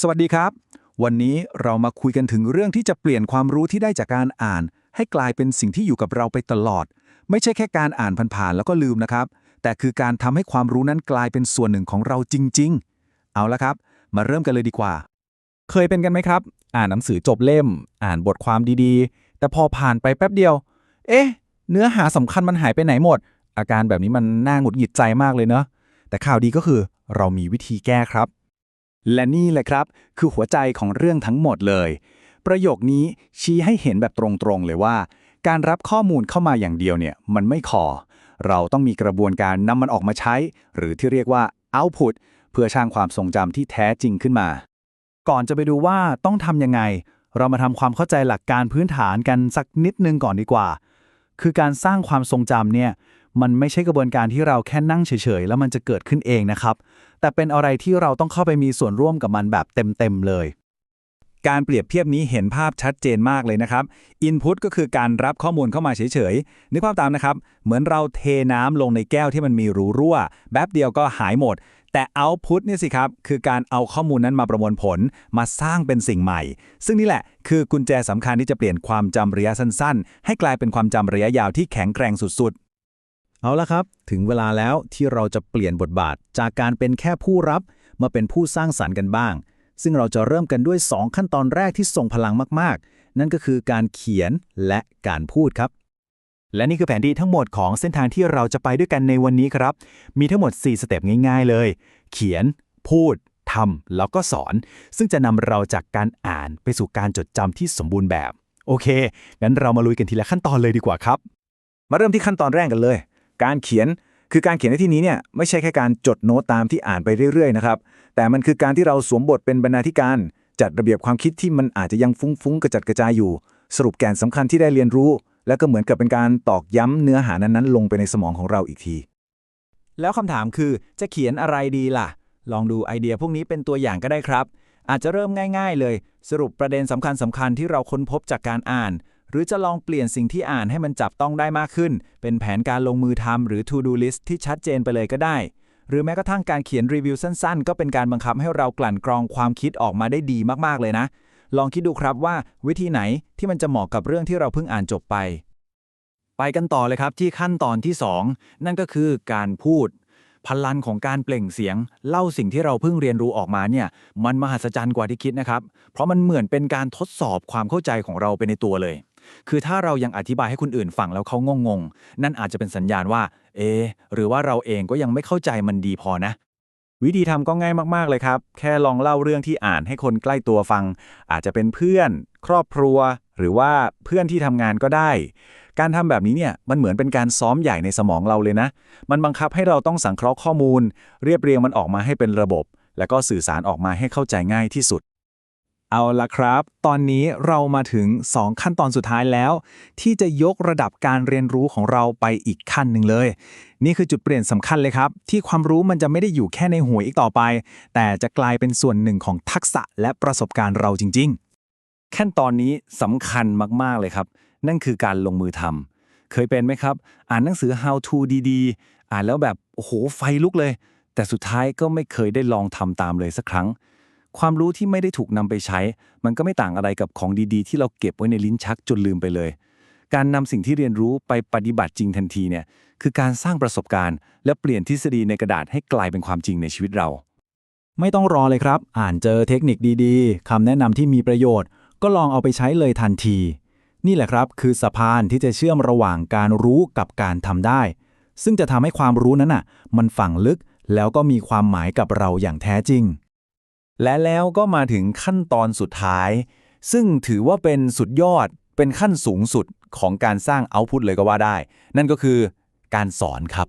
สวัสดีครับ วันนี้เรามาคุยกันถึงเรื่องที่จะเปลี่ยนความรู้ที่ได้จากการอ่าน ให้กลายเป็นสิ่งที่อยู่กับเราไปตลอด ไม่ใช่แค่การอ่านผ่านๆแล้วก็ลืมนะครับ แต่คือการทำให้ความรู้นั้นกลายเป็นส่วนหนึ่งของเราจริง ๆ เอาละครับ มาเริ่มกันเลยดีกว่า เคยเป็นกันไหมครับ อ่านหนังสือจบเล่ม อ่านบทความดีๆ แต่พอผ่านไปแป๊บเดียว เอ๊ะ เนื้อหาสำคัญมันหายไปไหนหมด อาการแบบนี้มันน่าหงุดหงิดใจมากเลยเนอะแต่ข่าวดีก็คือเรามีวิธีแก้ครับ และนี่แหละครับ คือหัวใจของเรื่องทั้งหมดเลย ประโยคนี้ชี้ให้เห็นแบบตรงๆเลยว่า การรับข้อมูลเข้ามาอย่างเดียวเนี่ยมันไม่พอเราต้องมีกระบวนการนำมันออกมาใช้ หรือที่เรียกว่า output เพื่อสร้างความทรงจำที่แท้จริงขึ้นมา ก่อนจะไปดูว่าต้องทำยังไง เรามาทำความเข้าใจหลักการพื้นฐานกันสักนิดนึงก่อนดีกว่า คือการสร้างความทรงจำเนี่ย มันไม่ใช่กระบวนการที่เราแค่นั่งเฉยๆ แล้วมันจะเกิดขึ้นเองนะครับ แต่เป็นอะไรที่เราต้องเข้าไปมีส่วนร่วมกับมันแบบเต็มๆเลย การเปรียบเทียบนี้เห็นภาพชัดเจนมากเลยนะครับ Input ก็คือการรับข้อมูลเข้ามาเฉยๆ นึกภาพตามนะครับ เหมือนเราเทน้ำลงในแก้วที่มันมีรูรั่วแป๊บเดียวก็หายหมดแต่ Output นี่สิครับ คือการเอาข้อมูลนั้นมาประมวลผลมาสร้างเป็นสิ่งใหม่ ซึ่งนี่แหละคือกุญแจสำคัญที่จะเปลี่ยนความจำระยะสั้น ๆ ให้กลายเป็นความจำระยะยาวที่แข็งแกร่งสุดๆ เอาละครับ ถึงเวลาแล้วที่เราจะเปลี่ยนบทบาทจากการเป็นแค่ผู้รับมาเป็นผู้สร้างสรรค์กันบ้าง ซึ่งเราจะเริ่มกันด้วย 2 ขั้นตอนแรกที่ส่งพลังมากๆ นั่นก็คือการเขียนและการพูดครับ และนี่คือแผนที่ทั้งหมดของเส้นทางที่เราจะไปด้วยกันในวันนี้ครับ มีทั้งหมด 4 สเต็ปง่าย ๆ เลย เขียน พูดทำแล้วก็สอน ซึ่งจะนำเราจากการอ่านไปสู่การจดจำที่สมบูรณ์แบบ โอเค งั้นเรามาลุยกันทีละขั้นตอนเลยดีกว่าครับ มาเริ่มที่ขั้นตอนแรกกันเลย การเขียนคือการเขียนในที่นี้เนี่ยไม่ใช่แค่การจดโน้ตตามที่อ่านไปเรื่อยๆนะครับแต่มันคือการที่เราสวมบทเป็นบรรณาธิการ จัดระเบียบความคิดที่มันอาจจะยังฟุ้งๆกระจัดกระจายอยู่ สรุปแกนสำคัญที่ได้เรียนรู้ แล้วก็เหมือนกับเป็นการตอกย้ำเนื้อหานั้นๆ ลงไปในสมองของเราอีกที แล้วคำถามคือจะเขียนอะไรดีล่ะ ลองดูไอเดียพวกนี้เป็นตัวอย่างก็ได้ครับ อาจจะเริ่มง่าย ๆ เลย สรุปประเด็นสำคัญสำคัญๆที่เราค้นพบจากการอ่าน หรือจะลองเปลี่ยนสิ่งที่อ่านให้มันจับต้องได้มากขึ้น เป็นแผนการลงมือทำหรือ to do list ที่ชัดเจนไปเลยก็ได้ หรือแม้กระทั่งการเขียนรีวิวสั้นๆ ก็เป็นการบังคับให้เรากลั่นกรองความคิดออกมาได้ดีมากๆเลยนะ ลองคิดดูครับว่าวิธีไหนที่มันจะเหมาะกับเรื่องที่เราเพิ่งอ่านจบไป ไปกันต่อเลยครับที่ขั้นตอนที่ 2 นั่นก็คือการพูดพลังของการเปล่งเสียง เล่าสิ่งที่เราเพิ่งเรียนรู้ออกมาเนี่ยมันมหัศจรรย์กว่าที่คิดนะครับ เพราะมันเหมือนเป็นการทดสอบความเข้าใจของเราไปในตัวเลย คือถ้าเรายังอธิบายให้คนอื่นฟังแล้วเขางงๆ นั่นอาจจะเป็นสัญญาณว่า เอ หรือว่าเราเองก็ยังไม่เข้าใจมันดีพอนะ วิธีทำก็ง่ายมากๆเลยครับ แค่ลองเล่าเรื่องที่อ่านให้คนใกล้ตัวฟัง อาจจะเป็นเพื่อน ครอบครัว หรือว่าเพื่อนที่ทำงานก็ได้ การทำแบบนี้เนี่ยมันเหมือนเป็นการซ้อมใหญ่ในสมองเราเลยนะ มันบังคับให้เราต้องสังเคราะห์ข้อมูล เรียบเรียงมันออกมาให้เป็นระบบ แล้วก็สื่อสารออกมาให้เข้าใจง่ายที่สุด เอาละครับ ตอนนี้เรามาถึง 2 ขั้นตอนสุดท้ายแล้ว ที่จะยกระดับการเรียนรู้ของเราไปอีกขั้นหนึ่งเลย นี่คือจุดเปลี่ยนสำคัญเลยครับ ที่ความรู้มันจะไม่ได้อยู่แค่ในหัวอีกต่อไป แต่จะกลายเป็นส่วนหนึ่งของทักษะและประสบการณ์เราจริง ๆ ขั้นตอนนี้สำคัญมากๆเลยครับ นั่นคือการลงมือทำเคยเป็นไหมครับ อ่านหนังสือ how to ดีๆ อ่านแล้วแบบโอ้โหไฟลุกเลย แต่สุดท้ายก็ไม่เคยได้ลองทำตามเลยสักครั้ง ความรู้ที่ไม่ได้ถูกนำไปใช้ มันก็ไม่ต่างอะไรกับของดีๆ ที่เราเก็บไว้ในลิ้นชักจนลืมไปเลย การนำสิ่งที่เรียนรู้ไปปฏิบัติจริงทันทีเนี่ยคือการสร้างประสบการณ์ และเปลี่ยนทฤษฎีในกระดาษให้กลายเป็นความจริงในชีวิตเรา ไม่ต้องรอเลยครับ อ่านเจอเทคนิคดีๆคำแนะนำที่มีประโยชน์ ก็ลองเอาไปใช้เลยทันที นี่แหละครับคือสะพานที่จะเชื่อมระหว่างการรู้กับการทำได้ ซึ่งจะทำให้ความรู้นั้นน่ะ มันฝังลึกแล้วก็มีความหมายกับเราอย่างแท้จริง และแล้วก็มาถึงขั้นตอนสุดท้าย ซึ่งถือว่าเป็นสุดยอดเป็นขั้นสูงสุดของการสร้างเอาพุตเลยก็ว่าได้ นั่นก็คือการสอนครับ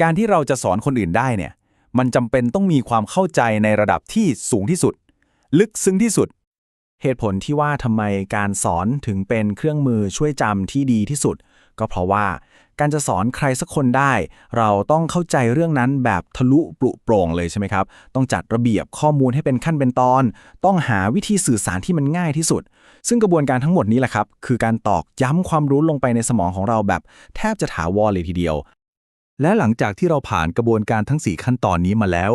การที่เราจะสอนคนอื่นได้เนี่ย มันจำเป็นต้องมีความเข้าใจในระดับที่สูงที่สุด ลึกซึ้งที่สุด เหตุผลที่ว่าทำไมการสอนถึงเป็นเครื่องมือช่วยจำที่ดีที่สุด ก็เพราะว่าการจะสอนใครสักคนได้ เราต้องเข้าใจเรื่องนั้นแบบทะลุปลุโปร่งเลยใช่ไหมครับ ต้องจัดระเบียบข้อมูลให้เป็นขั้นเป็นตอน ต้องหาวิธีสื่อสารที่มันง่ายที่สุด ซึ่งกระบวนการทั้งหมดนี้แหละครับ คือการตอกย้ำความรู้ลงไปในสมองของเราแบบแทบจะถาวรเลยทีเดียว และหลังจากที่เราผ่านกระบวนการทั้ง 4 ขั้นตอนนี้มาแล้ว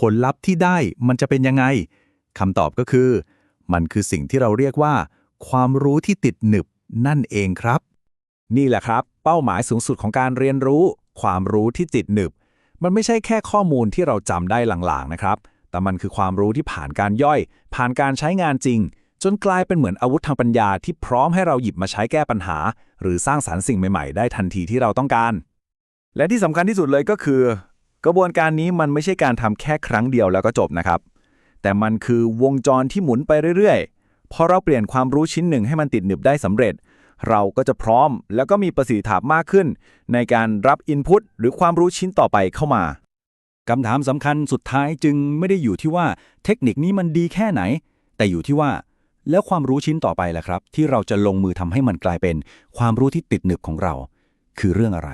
ผลลัพธ์ที่ได้มันจะเป็นยังไงคำตอบก็คือ มันคือสิ่งที่เราเรียกว่า ความรู้ที่ติดหนึบนั่นเองครับ นี่แหละครับ เป้าหมายสูงสุดของการเรียนรู้ ความรู้ที่ติดหนึบ มันไม่ใช่แค่ข้อมูลที่เราจำได้หลางๆนะครับ แต่มันคือความรู้ที่ผ่านการย่อย ผ่านการใช้งานจริง จนกลายเป็นเหมือนอาวุธทางปัญญาที่พร้อมให้เราหยิบมาใช้แก้ปัญหา หรือสร้างสารรค์สิ่งใหม่ๆ ได้ทันทีที่เราต้องการ และที่สำคัญที่สุดเลยก็คือ กระบวนการนี้มันไม่ใช่การทำแค่ครั้งเดียวแล้วก็จบนะครับ แต่มันคือวงจรที่หมุนไปเรื่อยๆพอเราเปลี่ยนความรู้ชิ้นหนึ่งให้มันติดหนึบได้สำเร็จ เราก็จะพร้อมแล้วก็มีประสิทธิภาพมากขึ้น ในการรับอินพุตหรือความรู้ชิ้นต่อไปเข้ามาคำถามสำคัญสุดท้ายจึงไม่ได้อยู่ที่ว่าเทคนิคนี้มันดีแค่ไหน แต่อยู่ที่ว่า แล้วความรู้ชิ้นต่อไปล่ะครับ ที่เราจะลงมือทำให้มันกลายเป็น ความรู้ที่ติดหนึบของเรา คือเรื่องอะไร